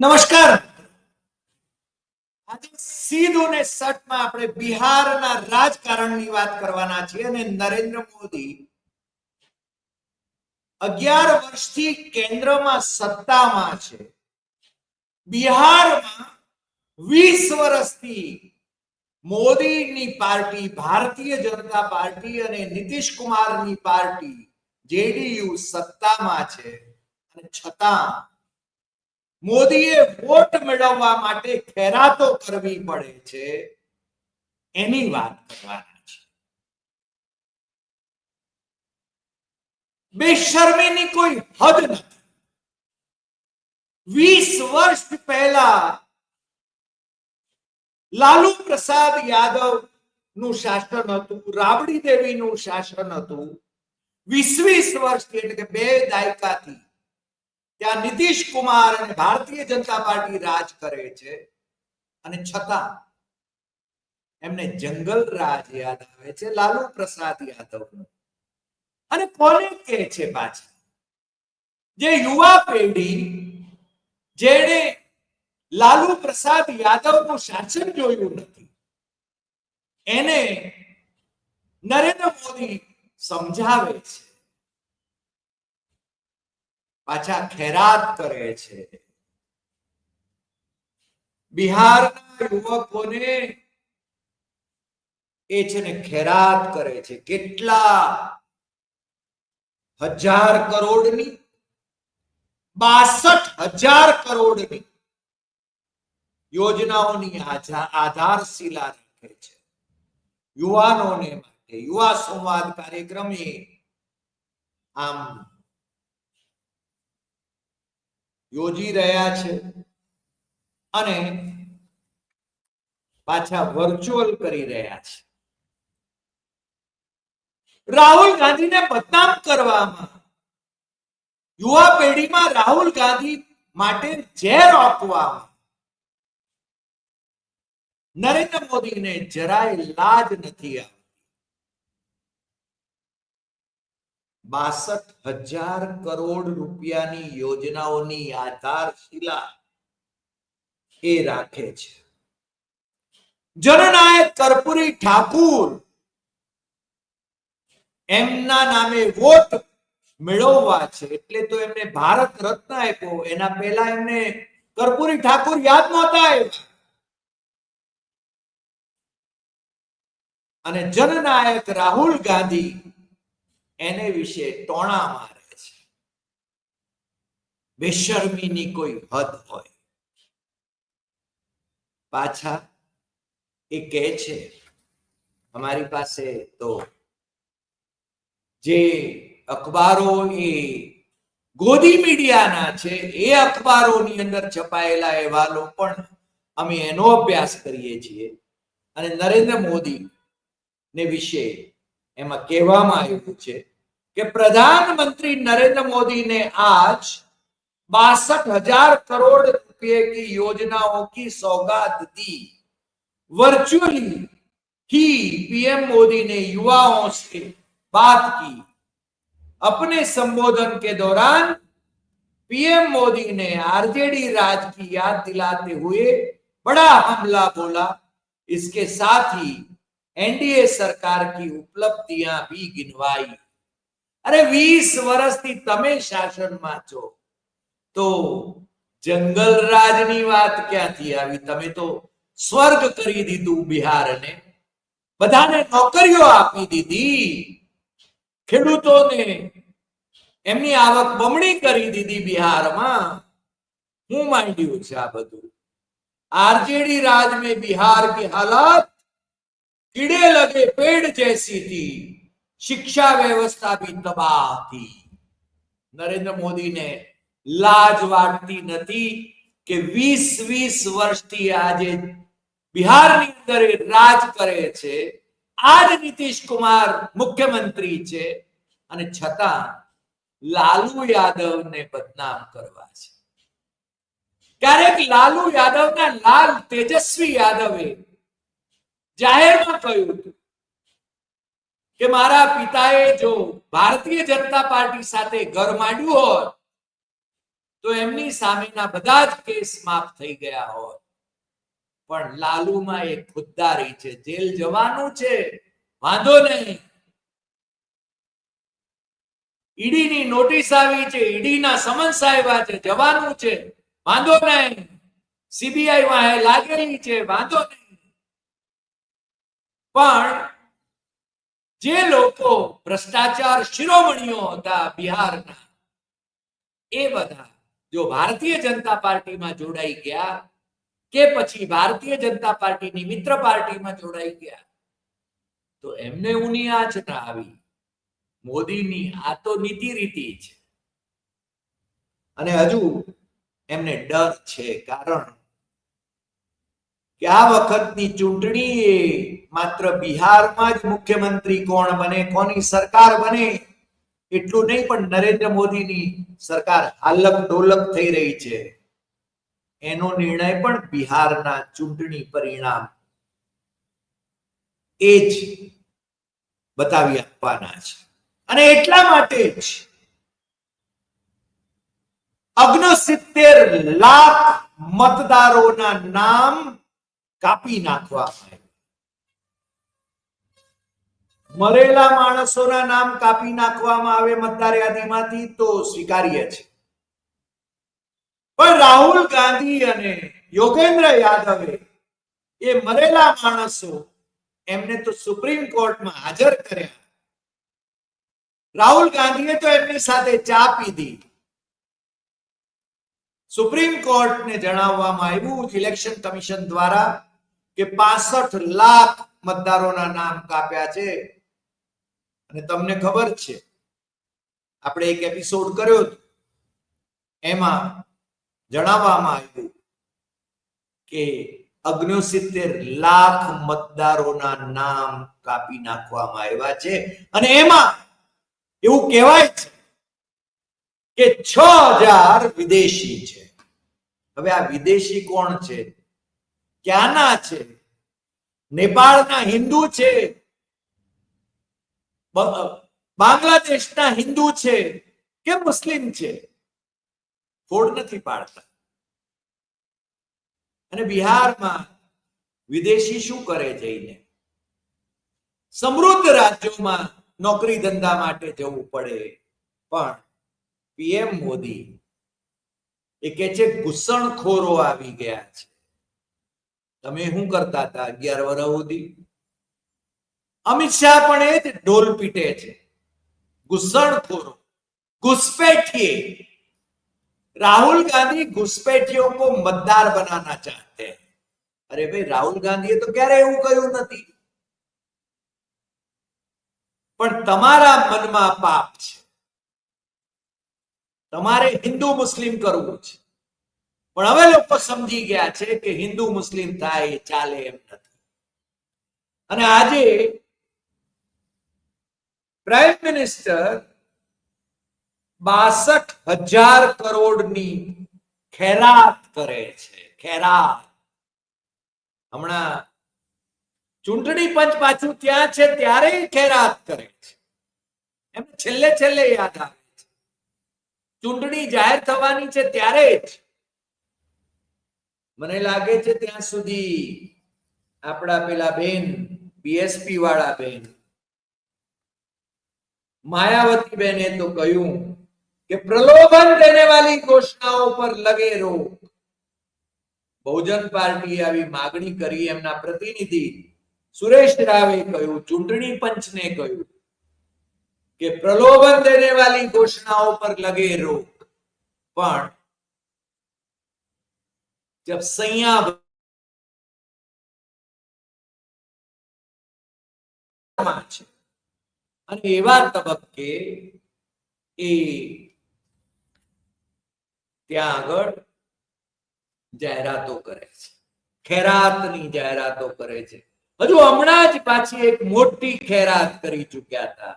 નમસ્કાર. આજે સીધો ને સટમાં આપણે બિહારના રાજકારણની વાત કરવાના છીએ અને નરેન્દ્ર મોદી અગિયાર વર્ષથી કેન્દ્રમાં સત્તામાં છે. બિહારમાં વીસ વર્ષથી મોદીની પાર્ટી, ભારતીય જનતા પાર્ટી અને નીતિશ કુમારની પાર્ટી, જેડીયુ સત્તામાં છે. અને છતાં મોદીએ વોટ મેળવવા માટે ખેરાતો કરવી પડે છે એની વાત કરવાના છે. બેશરમીની કોઈ હદ નથી. વીસ વર્ષ પહેલા લાલુ પ્રસાદ યાદવનું શાસન હતું, રાબડી દેવી નું શાસન હતું. વીસ વીસ વર્ષથી એટલે કે બે દાયકાથી ત્યાં નીતિશ કુમાર અને ભારતીય જનતા પાર્ટી રાજ કરે છે. અને છતાં એમને જંગલ રાજ યાદ આવે છે, લાલુ પ્રસાદ યાદવનું. અને કોને કહે છે પાછા? જે યુવા પેઢી, જેણે લાલુ પ્રસાદ યાદવનું શાસન જોયું નથી, એને નરેન્દ્ર મોદી સમજાવે છે. પાછા ખેરાત કરે છે. બિહારના યુવકોને એ છે ને ખેરાત કરે છે. કેટલા હજાર કરોડની, બાસઠ હજાર કરોડની યોજનાઓની આધા- આધારશિલા રાખે છે. યુવાનોને માટે, યુવા સંવાદ કાર્યક્રમે આમ યોજી રહ્યા છે અને પાછા વર્ચ્યુઅલ કરી રહ્યા છે. રાહુલ ગાંધીને બદનામ કરવામાં. યુવા પેઢીમાં રાહુલ ગાંધી માટે ઝેર આપવામાં. નરેન્દ્ર મોદીને જરાય લાજ નથી આવતી બાસઠ હજાર કરોડ રૂપિયાની યોજનાઓની આધારશિલા એ રાખે છે. જનનાયક કર્પૂરી ઠાકુર એમના નામે વોટ મેળવવા છે. એટલે તો એમને ભારત રત્ન આપ્યો. એના પહેલા એમને કર્પૂરી ઠાકુર યાદ નહોતા આવ્યા અને જનનાયક રાહુલ ગાંધી એને વિશે ટોણા મારે છે. બેશરમીની કોઈ હદ હોય. પાછા એ કહે છે, અમારી પાસે તો જે અખબારો એ ગોદી મીડિયાના છે, એ અખબારોની અંદર છપાયેલા અહેવાલો પણ અમે એનો અભ્યાસ કરીએ છીએ. અને નરેન્દ્ર મોદી ને વિશે એમાં કહેવામાં આવ્યું છે કે प्रधानमंत्री नरेंद्र मोदी ने आज बासठ हज़ार करोड़ रुपए की योजनाओं की सौगात दी। वर्चुअली ही पीएम मोदी ने युवाओं से बात की। अपने संबोधन के दौरान पीएम मोदी ने आरजेडी राज की याद दिलाते हुए बड़ा हमला बोला। इसके साथ ही एनडीए सरकार की उपलब्धियाँ भी गिनवाई। અરે વીસ વર્ષથી તમે શાસનમાં છો, તો જંગલ રાજની વાત ક્યાંથી આવી? તમે તો સ્વર્ગ કરી દીધું બિહારને. બધાને નોકરીઓ આપી દીધી. ખેડૂતોને એમની આવક બમણી કરી દીધી બિહારમાં. હું માંડ્યું છે આ બધું. આરજેડી રાજ મેં બિહાર કી હાલત કીડે લગે પેડ જૈસી થી શિક્ષા વ્યવસ્થા બી તબાહ હતી નરેન્દ્ર મોદીને લાજ વાટતી નથી કે 20 20 વર્ષથી આજે બિહારની અંદર રાજ કરે છે. આજ નીતિશ કુમાર મુખ્યમંત્રી છે અને છતાં લાલુ યાદવને બદનામ કરવા છે. ક્યારેક લાલુ યાદવના લાલ તેજસ્વી યાદવે જાહેરમાં કહ્યું હતું કે મારા પિતાએ જો ભારતીય જનતા પાર્ટી સાથે ઘર માંડ્યું હોત, તો એમની સામેના બધા જ કેસ માફ થઈ ગયા હોત. પણ લાલુમાં એક ખુદદારી છે, જેલ જવાનું છે. વાંધો નહીં. ઈડીની નોટિસ આવી છે, ઈડીના સમન્સ આવ્યા છે, જવાનું છે. વાંધો નહીં. સીબીઆઈ વાહે લાગેલી છે, વાંધો નહીં. પણ જે લોકો ભ્રષ્ટાચાર શિરોમણીઓ હતા બિહારના, એ બધા જો ભારતીય જનતા પાર્ટીમાં જોડાઈ ગયા કે પછી ભારતીય જનતા પાર્ટીની મિત્ર પાર્ટીમાં જોડાઈ ગયા, તો એમને ઊની આંચ ના આવી. મોદીની આ તો નીતિ રીતિ છે. અને હજુ એમને ડર છે. કારણ કે આ વખતની ચૂંટણી એ માત્ર બિહારમાં જ મુખ્યમંત્રી કોણ બને, કોની સરકાર બને, એટલું નહીં, પણ નરેન્દ્ર મોદીની સરકાર હાલક ડોલક થઈ રહી છે. એનો નિર્ણય પણ બિહારના ચૂંટણી પરિણામ એ જ બતાવી આપવાના છે. અને એટલા માટે જ અગ્નસિત્તેર લાખ મતદારોના નામ કાપી નાખવામાં મરેલા માણસોના નામ કાપી નાખવામાં આવે મતદાર યાદીમાંથી તો સ્વીકાર્ય છે પણ રાહુલ ગાંધી અને યોગેન્દ્ર યાદવે એ મરેલા માણસો એમને તો સુપ્રીમ કોર્ટમાં હાજર કર્યા. રાહુલ ગાંધીએ તો એમની સાથે ચા પીધી. સુપ્રીમ કોર્ટને જણાવવામાં આવ્યું ઇલેક્શન કમિશન દ્વારા કે પાસઠ લાખ મતદારોના નામ કાપ્યા છે. અને તમને ખબર છે, આપણે એક એપિસોડ કર્યો હતો. એમાં જણાવવામાં આવ્યું કે અગ્નોસિત્તેર લાખ મતદારોના નામ કાપી નાખવામાં આવ્યા છે. અને એમાં એવું કહેવાય છે કે છ હજાર વિદેશી છે. હવે આ વિદેશી કોણ છે? ક્યાંના છે? નેપાળના હિન્દુ છે? બાંગ્લાદેશના હિન્દુ છે કે મુસ્લિમ છે? ફોડ નથી પાડતા. અને બિહારમાં વિદેશી શું કરે જઈને? સમૃદ્ધ રાજ્યોમાં નોકરી ધંધા માટે જવું પડે. પણ પીએમ મોદી એ કે છે ઘૂસણખોરો આવી ગયા છે. તમે શું કરતા હતા અગિયાર વર્ષ સુધી અમિત શાહ પણ એ જ ઢોલ પીટે છે घुसड़खोरों घुसपैठिए राहुल गांधी घुसपैठियों को मतदार बनाना चाहते हैं અરે ભાઈ રાહુલ ગાંધીએ તો ક્યારે એવું કહ્યું નથી પણ તમારા મનમાં પાપ છે તમારે હિન્દુ મુસ્લિમ કરવું છે પણ હવે લોકો સમજી ગયા છે કે હિન્દુ મુસ્લિમ થાય, ચાલે એમ નથી. અને આજે પ્રાઇમ મિનિસ્ટર બાસઠ હજાર કરોડની ખેરાત કરે છે, ખેરાત. હમણાં ચૂંટણી પંચ પાછું ત્યાં છે, ત્યારે ખેરાત કરે છે. એમ છેલ્લે છેલ્લે યાદ આવે છે. ચૂંટણી જાહેર થવાની છે, ત્યારે જ. મને લાગે છે ત્યાં સુધી આપણા પેલા બેન બીએસપી વાળા બેન માયાવતી બેને તો કહ્યું કે પ્રલોભન દેને વાલી ઘોષણાઓ પર લગે રોક બહુજન પાર્ટીએ આવી માગણી કરી એમના પ્રતિનિધિ સુરેશ રાવે કહ્યું ચૂંટણી પંચને કહ્યું કે પ્રલોભન દેને વાલી ઘોષણાઓ પર લગે રોક પણ जब सैया માં છે અને એવા તબક્કે એ ત્યાં આગળ જાહેરાતો કરે છે ખેરાતની જાહેરાતો કરે છે હજુ હમણાં જ પાછી એક મોટી ખેરાત કરી ચૂક્યા હતા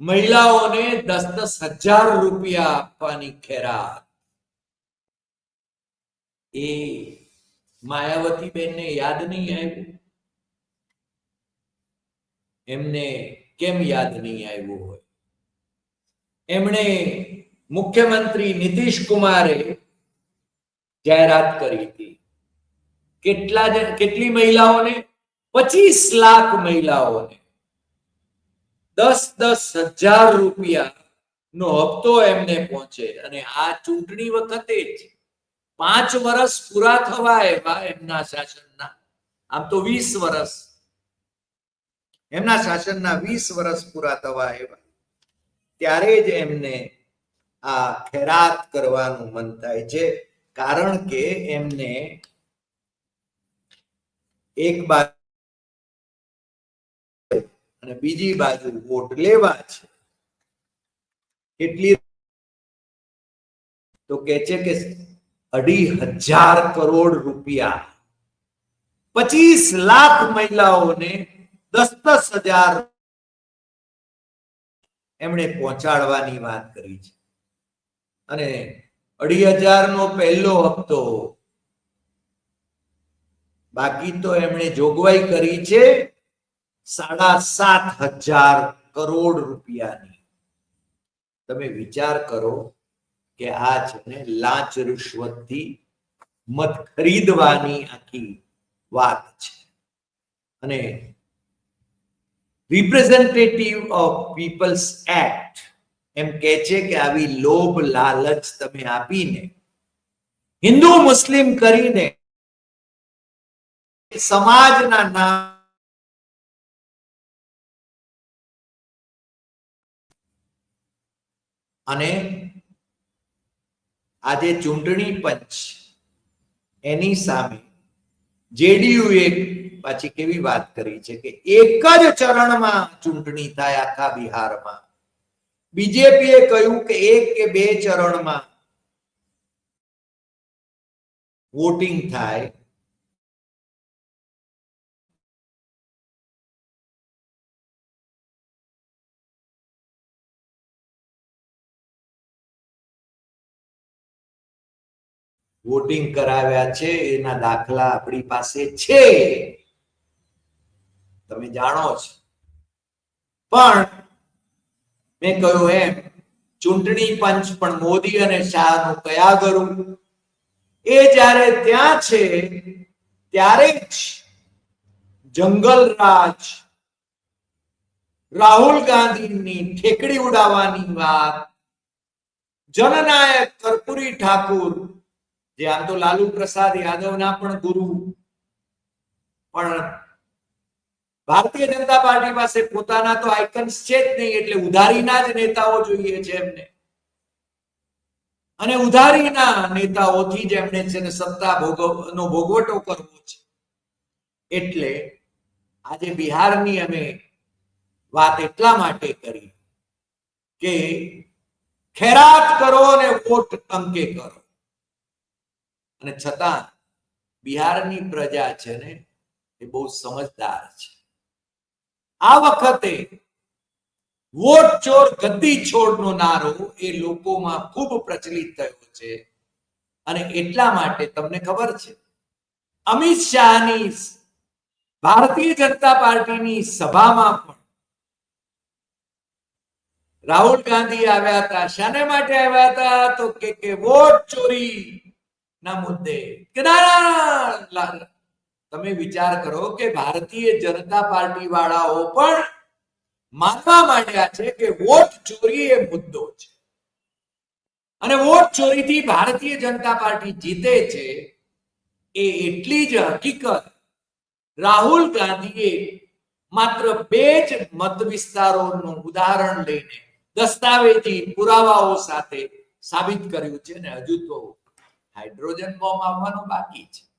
મહિલાઓને દસ દસ હજાર રૂપિયા આપવાની ખેરાત એ માયાવતી બેનને યાદ નહીં આવ્યું? એમને કેમ યાદ નહીં આવ્યું હોય? એમણે મુખ્યમંત્રી નીતિશ કુમારે જાહેરાત કરી હતી. કેટલા કેટલી મહિલાઓને? પચીસ લાખ મહિલાઓને. દસ દસ હજાર રૂપિયા નો હપ્તો એમને પહોંચે. અને આ ચૂંટણી વખતે જ પાંચ વર્ષ પૂરા થવા એવા એમના શાસનના. આમ તો વીસ વર્ષ એમના શાસનના વીસ વર્ષ પૂરા થવા એવા. ત્યારે જ એમને આ ખેરાત કરવાનું મન થાય છે. કારણ કે એમને એક બાજુ અને બીજી બાજુ વોટ લેવા છે. કેટલી તો કે છે કે અઢી હજાર કરોડ રૂપિયા. પચીસ લાખ મહિલાઓને દસ દસ હજાર એમણે પહોંચાડવાની વાત કરી છે. અને અઢી હજાર નો પહેલો હપ્તો બાકી તો એમણે જોગવાઈ કરી છે સાડા સાત હજાર કરોડ રૂપિયાની. તમે વિચાર કરો કે આ છે ને લાંચ રૂશ્વતથી મત ખરીદવાની આખી વાત છે. અને રિપ્રેઝેન્ટેટિવ ઓફ પીપલ્સ એક્ટ એમ કે છે કે આવી લોભ લાલચ તમે આપીને હિન્દુ મુસ્લિમ કરીને સમાજના નામ અને આજે ચૂંટણી પંચ એની સામે જેડીયુએ પાછી કેવી વાત કરી છે કે એક જ ચરણમાં ચૂંટણી થાય આખા બિહારમાં. બીજેપીએ કહ્યું કે એક કે બે ચરણમાં વોટિંગ થાય. વોટિંગ કરાવ્યા છે, એના દાખલા આપણી પાસે છે. તમે જાણો છો પણ મેં કહ્યું એમ, ચૂંટણી પંચ પણ મોદી અને શાહનું કયા કરું એ જ્યારે ત્યાં છે, ત્યારે જ જંગલ રાજ રાહુલ ગાંધીની ઠેકડી ઉડાવવાની વાત જનનાયક કર્પુરી ઠાકુર જે આમ તો લાલુ પ્રસાદ યાદવના પણ ગુરુ. પણ ભારતીય જનતા પાર્ટી પાસે પોતાના તો આઇકન્સ છે જ નહીં, એટલે ઉધારીના જ નેતાઓ જોઈએ છે એમને. અને ઉધારીના નેતાઓથી જ એમને છે ને સત્તા ભોગવનો ભોગવટો કરવો છે. એટલે આજે બિહારની અમે વાત એટલા માટે કરી કે ખેરાત કરો અને વોટ અંકે કરો. અને છતાં બિહારની પ્રજા છે ને, એ બહુ સમજદાર છે. આ વખતે વોટ ચોર ગદ્દી છોડનો નારો એ લોકોમાં ખૂબ પ્રચલિત થયો છે. અને એટલા માટે તમને ખબર છે, અમિત શાહની ભારતીય જનતા પાર્ટીની સભામાં પણ રાહુલ ગાંધી આવ્યા હતા. શાને માટે આવ્યા હતા? તો કે વોટ ચોરી. ના મુદ્દે. કે ના, ના, ના, તમે વિચાર કરો કે ભારતીય જનતા પાર્ટી વાળાઓ પણ માનવા માંડ્યા છે કે વોટ ચોરી એ મુદ્દો છે. અને વોટ ચોરીથી ભારતીય જનતા પાર્ટી જીતે છે એ એટલી જ હકીકત રાહુલ ગાંધીએ માત્ર બે જ મત વિસ્તારોનું ઉદાહરણ લઈને દસ્તાવેજી પુરાવાઓ સાથે સાબિત કર્યું છે ને હજુ તો હાઇડ્રોજન બોમ્બ આવવાનો બાકી છે.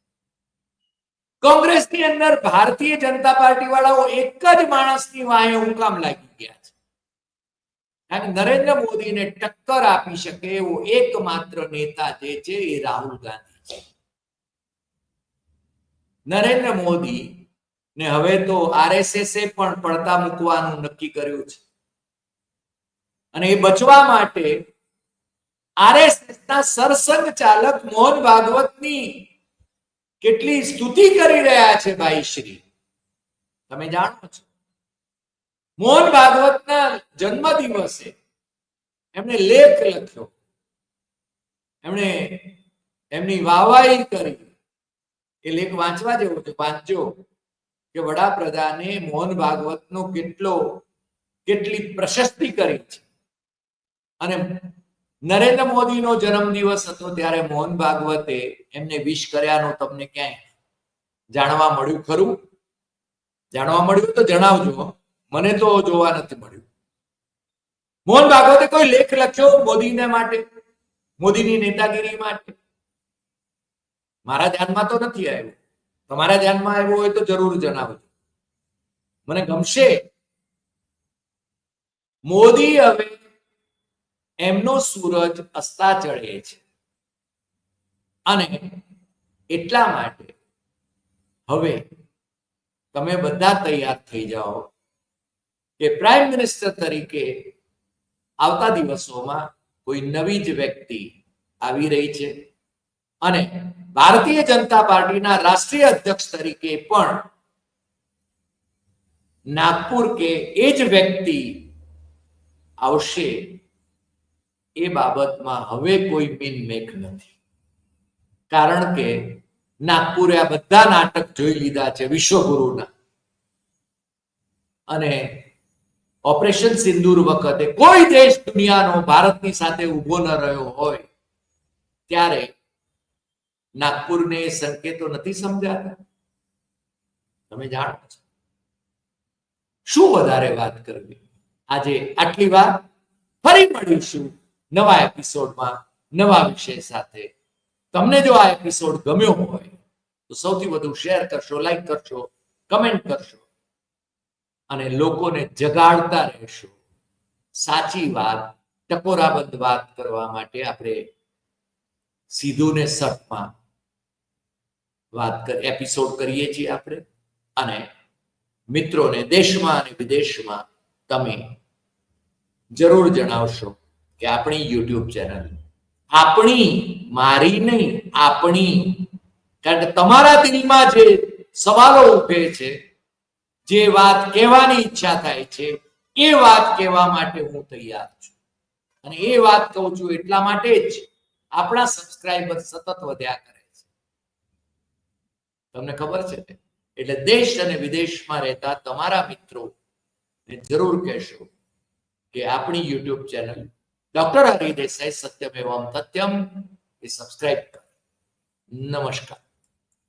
કોંગ્રેસની અંદર ભારતીય જનતા પાર્ટી વાળાઓ એક જ માણસની વાહે હુકામ લાગી ગયા છે. અને નરેન્દ્ર મોદીને ટક્કર આપી શકે એવો એકમાત્ર નેતા જે છે એ રાહુલ ગાંધી છે. નરેન્દ્ર મોદી ને હવે તો આરએસએસ પણ પડતા મૂકવાનું નક્કી કર્યું છે. અને એ બચવા માટે આરએસએસ ના ચાલક મોહન ભાગવતની કેટલી સ્તુતિ કરી રહ્યા છે ભાઈ શ્રી. તમે જાણો છો. મોહન ભાગવતના જન્મ દિવસે એમણે લેખ લખ્યો. એમણે એમની વાહવાહી કરી. એ લેખ વાંચવા જેવો છે. વાંચજો કે વડાપ્રધાને મોહન ભાગવતનો કેટલો, કેટલી પ્રશસ્તિ કરી છે. અને નરેન્દ્ર મોદીનો જન્મદિવસ હતો ત્યારે મોહન ભાગવતે એમને વિશ કર્યાનું તમને ક્યાંય જાણવા મળ્યું ખરું? જાણવા મળ્યું તો જણાવજો મને તો જોવા નથી મળ્યું. મોહન ભાગવતે કોઈ લેખ લખ્યો મોદીને માટે? મોદીની નેતાગીરી માટે? મારા ધ્યાનમાં તો નથી આવ્યું. તમારા ધ્યાનમાં આવ્યું હોય તો જરૂર જણાવજો. મને ગમશે. મોદી હવે એમનો સૂરજ અસ્તા ચડે છે. અને એટલા માટે હવે તમે બધા તૈયાર થઈ જાઓ કે પ્રાઇમ મિનિસ્ટર તરીકે આવતા દિવસોમાં કોઈ નવી જ વ્યક્તિ આવી રહી છે. અને ભારતીય જનતા પાર્ટીના રાષ્ટ્રીય અધ્યક્ષ તરીકે પણ નાગપુર કે એ જ વ્યક્તિ આવશે એ બાબતમાં હવે કોઈ મીન મેક નથી. કારણ કે નાગપુરે આ બધા નાટક જોઈ લીધા છે વિશ્વગુરુના. અને ઓપરેશન સિંદૂર વખતે કોઈ દેશ દુનિયાનો ભારતની સાથે ઊભો ન રહ્યો હોય, ત્યારે નાગપુરને એ સંકેતો નથી સમજાતા. તમે જાણો છો. શું વધારે વાત કરવી? આજે આટલી વાત ફરી મળીશું. નવા એપિસોડમાં નવા વિષય સાથે. તમને જો આ એપિસોડ ગમ્યો હોય, તો સૌથી વધુ શેર કરશો, લાઈક કરશો, કમેન્ટ કરશો. અને લોકોને જગાડતા રહેશો. સાચી વાત, ટકોરાબંધ વાત કરવા માટે આપણે સીધું ને સટમાં વાત એપિસોડ કરીએ છીએ આપણે. અને મિત્રોને દેશમાં અને વિદેશમાં તમે જરૂર જણાવશો. કે આપણી યુટ્યુબ ચેનલ આપણી, મારી નહીં, આપણી. કારણ કે તમારા દિલમાં જે સવાલો ઉભે છે, જે વાત કહેવાની ઈચ્છા થાય છે, એ વાત કહેવા માટે હું તૈયાર છું. અને એ વાત કહું છું એટલા માટે જ આપણા સબસ્ક્રાઇબર સતત વધ્યા કરે છે. તમને ખબર છે? એટલે દેશ અને વિદેશમાં રહેતા તમારા મિત્રો જરૂર કહેશો કે આપણી YouTube channel doctor Hari Desai Satyamevam Tathyam हे सबस्क्राईब करा नमस्कार